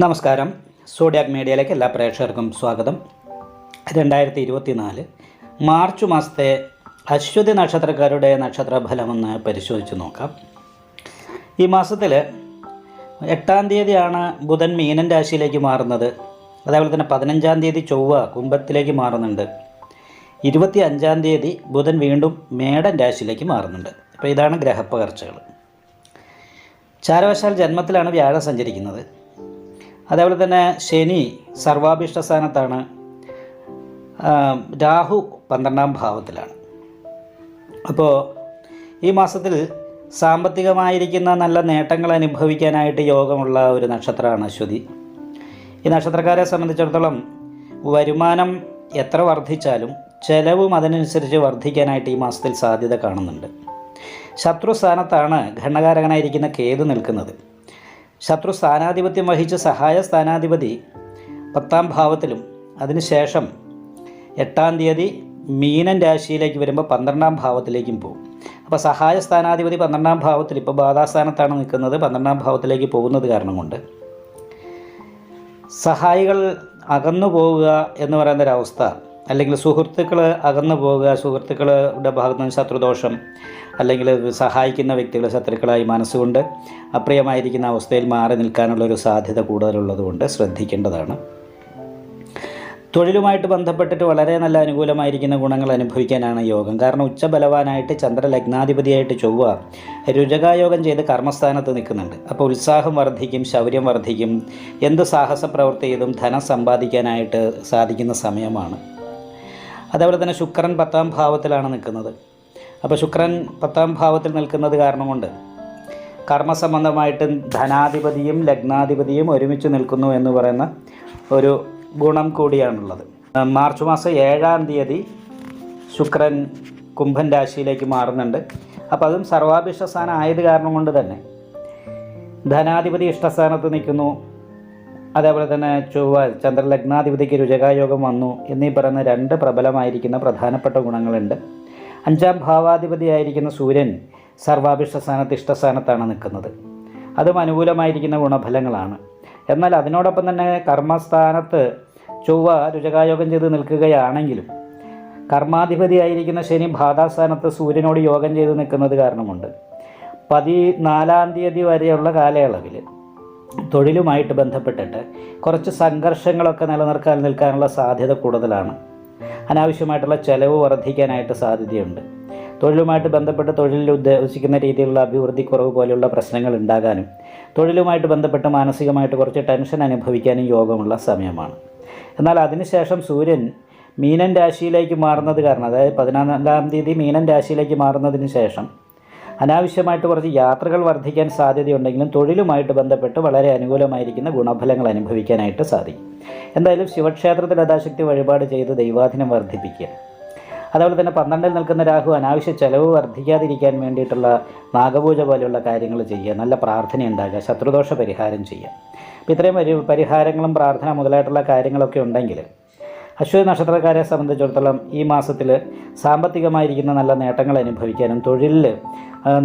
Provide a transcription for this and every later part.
നമസ്കാരം. സോഡിയാക് മീഡിയയിലേക്ക് എല്ലാ പ്രേക്ഷകർക്കും സ്വാഗതം. രണ്ടായിരത്തി ഇരുപത്തി നാല് മാർച്ച് മാസത്തെ അശ്വതി നക്ഷത്രക്കാരുടെ നക്ഷത്രഫലമൊന്ന് പരിശോധിച്ച് നോക്കാം. ഈ മാസത്തിൽ എട്ടാം തീയതിയാണ് ബുധൻ മീനൻ രാശിയിലേക്ക് മാറുന്നത്. അതേപോലെ തന്നെ പതിനഞ്ചാം തീയതി ചൊവ്വ കുംഭത്തിലേക്ക് മാറുന്നുണ്ട്. ഇരുപത്തി അഞ്ചാം തീയതി ബുധൻ വീണ്ടും മേടൻ രാശിയിലേക്ക് മാറുന്നുണ്ട്. അപ്പോൾ ഇതാണ് ഗ്രഹപ്പകർച്ചകൾ ചാരവശാൽ ജന്മത്തിലാണ് വ്യാഴം സഞ്ചരിക്കുന്നത്. അതേപോലെ തന്നെ ശനി സർവാഭിഷ്ട സ്ഥാനത്താണ്. രാഹു പന്ത്രണ്ടാം ഭാവത്തിലാണ്. അപ്പോൾ ഈ മാസത്തിൽ സാമ്പത്തികമായിരിക്കുന്ന നല്ല നേട്ടങ്ങൾ അനുഭവിക്കാനായിട്ട് യോഗമുള്ള ഒരു നക്ഷത്രമാണ് അശ്വതി. ഈ നക്ഷത്രക്കാരെ സംബന്ധിച്ചിടത്തോളം വരുമാനം എത്ര വർദ്ധിച്ചാലും ചെലവും അതിനനുസരിച്ച് വർദ്ധിക്കാനായിട്ട് ഈ മാസത്തിൽ സാധ്യത കാണുന്നുണ്ട്. ശത്രു സ്ഥാനത്താണ് ഘണ്ണകാരകനായിരിക്കുന്ന കേതു നിൽക്കുന്നത്. ശത്രു സ്ഥാനാധിപത്യം വഹിച്ച സഹായ സ്ഥാനാധിപതി പത്താം ഭാവത്തിലും. അതിനുശേഷം എട്ടാം തീയതി മീനൻ രാശിയിലേക്ക് വരുമ്പോൾ പന്ത്രണ്ടാം ഭാവത്തിലേക്കും പോകും. അപ്പോൾ സഹായ സ്ഥാനാധിപതി പന്ത്രണ്ടാം ഭാവത്തിൽ ഇപ്പോൾ ബാധാസ്ഥാനത്താണ് നിൽക്കുന്നത്. പന്ത്രണ്ടാം ഭാവത്തിലേക്ക് പോകുന്നത് കാരണം കൊണ്ട് സഹായികൾ അകന്നു പോവുക എന്ന് പറയുന്ന ഒരവസ്ഥ അല്ലെങ്കിൽ സുഹൃത്തുക്കൾ അകന്നു പോകുക സുഹൃത്തുക്കളുടെ ഭാഗത്തു നിന്ന് ശത്രുദോഷം അല്ലെങ്കിൽ സഹായിക്കുന്ന വ്യക്തികളെ ശത്രുക്കളായി മനസ്സുകൊണ്ട് അപ്രിയമായിരിക്കുന്ന അവസ്ഥയിൽ മാറി നിൽക്കാനുള്ളൊരു സാധ്യത കൂടുതലുള്ളതുകൊണ്ട് ശ്രദ്ധിക്കേണ്ടതാണ്. തൊഴിലുമായിട്ട് ബന്ധപ്പെട്ടിട്ട് വളരെ നല്ല അനുകൂലമായിരിക്കുന്ന ഗുണങ്ങൾ അനുഭവിക്കാനാണ് യോഗം. കാരണം ഉച്ചബലവാനായിട്ട് ചന്ദ്രലഗ്നാധിപതിയായിട്ട് ചൊവ്വ രുചകായോഗം ചെയ്ത് കർമ്മസ്ഥാനത്ത് നിൽക്കുന്നുണ്ട്. അപ്പോൾ ഉത്സാഹം വർദ്ധിക്കും ശൗര്യം വർദ്ധിക്കും എന്ത് സാഹസ പ്രവൃത്തി ചെയ്തും ധനം സമ്പാദിക്കാനായിട്ട് സാധിക്കുന്ന സമയമാണ്. അതേപോലെ തന്നെ ശുക്രൻ പത്താം ഭാവത്തിലാണ് നിൽക്കുന്നത്. അപ്പോൾ ശുക്രൻ പത്താം ഭാവത്തിൽ നിൽക്കുന്നത് കാരണം കൊണ്ട് കർമ്മസംബന്ധമായിട്ട് ധനാധിപതിയും ലഗ്നാധിപതിയും ഒരുമിച്ച് നിൽക്കുന്നു എന്ന് പറയുന്ന ഒരു ഗുണം കൂടിയാണുള്ളത്. മാർച്ച് മാസം ഏഴാം തീയതി ശുക്രൻ കുംഭൻ രാശിയിലേക്ക് മാറുന്നുണ്ട്. അപ്പോൾ അതും സർവാഭിഷ്ടസ്ഥാനം ആയത് കാരണം കൊണ്ട് തന്നെ ധനാധിപതി ഇഷ്ടസ്ഥാനത്ത് നിൽക്കുന്നു. അതേപോലെ തന്നെ ചൊവ്വ ചന്ദ്രലഗ്നാധിപതിക്ക് രുചകായോഗം വന്നു എന്നീ പറയുന്ന രണ്ട് പ്രബലമായിരിക്കുന്ന പ്രധാനപ്പെട്ട ഗുണങ്ങളുണ്ട്. അഞ്ചാം ഭാവാധിപതിയായിരിക്കുന്ന സൂര്യൻ സർവാഭിഷ്ട സ്ഥാനത്ത് ഇഷ്ടസ്ഥാനത്താണ് നിൽക്കുന്നത്. അതും അനുകൂലമായിരിക്കുന്ന ഗുണഫലങ്ങളാണ്. എന്നാൽ അതിനോടൊപ്പം തന്നെ കർമ്മസ്ഥാനത്ത് ചൊവ്വ രുചകായോഗം ചെയ്ത് നിൽക്കുകയാണെങ്കിലും കർമാധിപതിയായിരിക്കുന്ന ശനി ഭാതാസ്ഥാനത്ത് സൂര്യനോട് യോഗം ചെയ്ത് നിൽക്കുന്നത് കാരണമുണ്ട്. പതിനാലാം തീയതി വരെയുള്ള കാലയളവിൽ തൊഴിലുമായിട്ട് ബന്ധപ്പെട്ടിട്ട് കുറച്ച് സംഘർഷങ്ങളൊക്കെ നിലനിർത്താൻ നിൽക്കാനുള്ള സാധ്യത കൂടുതലാണ്. അനാവശ്യമായിട്ടുള്ള ചെലവ് വർദ്ധിക്കാനായിട്ട് സാധ്യതയുണ്ട്. തൊഴിലുമായിട്ട് ബന്ധപ്പെട്ട് തൊഴിലിൽ ഉദ്ദേശിക്കുന്ന രീതിയിലുള്ള അഭിവൃദ്ധി കുറവ് പോലെയുള്ള പ്രശ്നങ്ങൾ ഉണ്ടാകാനും തൊഴിലുമായിട്ട് ബന്ധപ്പെട്ട് മാനസികമായിട്ട് കുറച്ച് ടെൻഷൻ അനുഭവിക്കാനും യോഗമുള്ള സമയമാണ്. എന്നാൽ അതിനുശേഷം സൂര്യൻ മീനൻ രാശിയിലേക്ക് മാറുന്നത് കാരണം അതായത് പതിനാലാം തീയതി മീനൻ രാശിയിലേക്ക് മാറുന്നതിന് ശേഷം അനാവശ്യമായിട്ട് കുറച്ച് യാത്രകൾ വർദ്ധിക്കാൻ സാധ്യതയുണ്ടെങ്കിലും തൊഴിലുമായിട്ട് ബന്ധപ്പെട്ട് വളരെ അനുകൂലമായിരിക്കുന്ന ഗുണഫലങ്ങൾ അനുഭവിക്കാനായിട്ട് സാധിക്കും. എന്തായാലും ശിവക്ഷേത്രത്തിൽ യഥാശക്തി വഴിപാട് ചെയ്ത് ദൈവാധീനം വർദ്ധിപ്പിക്കുക. അതുപോലെ തന്നെ പന്ത്രണ്ടിൽ നിൽക്കുന്ന രാഹു അനാവശ്യ ചെലവ് വർദ്ധിക്കാതിരിക്കാൻ വേണ്ടിയിട്ടുള്ള നാഗപൂജ പോലെയുള്ള കാര്യങ്ങൾ ചെയ്യുക നല്ല പ്രാർത്ഥന ഉണ്ടാകുക ശത്രുദോഷ പരിഹാരം ചെയ്യുക. അപ്പോൾ ഇത്രയും പരിഹാരങ്ങളും പ്രാർത്ഥന മുതലായിട്ടുള്ള കാര്യങ്ങളൊക്കെ ഉണ്ടെങ്കിൽ അശ്വതി നക്ഷത്രക്കാരെ സംബന്ധിച്ചിടത്തോളം ഈ മാസത്തിൽ സാമ്പത്തികമായിരിക്കുന്ന നല്ല നേട്ടങ്ങൾ അനുഭവിക്കാനും തൊഴിലിൽ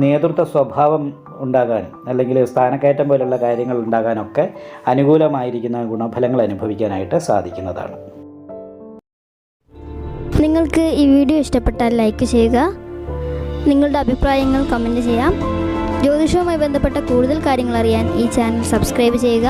നേതൃത്വ സ്വഭാവം ഉണ്ടാകാനും അല്ലെങ്കിൽ സ്ഥാനക്കയറ്റം പോലുള്ള കാര്യങ്ങൾ ഉണ്ടാകാനൊക്കെ അനുകൂലമായിരിക്കുന്ന ഗുണഫലങ്ങൾ അനുഭവിക്കാനായിട്ട് സാധിക്കുന്നതാണ്. നിങ്ങൾക്ക് ഈ വീഡിയോ ഇഷ്ടപ്പെട്ടാൽ ലൈക്ക് ചെയ്യുക. നിങ്ങളുടെ അഭിപ്രായങ്ങൾ കമന്റ് ചെയ്യാം. ജ്യോതിഷവുമായി ബന്ധപ്പെട്ട കൂടുതൽ കാര്യങ്ങൾ അറിയാൻ ഈ ചാനൽ സബ്സ്ക്രൈബ് ചെയ്യുക.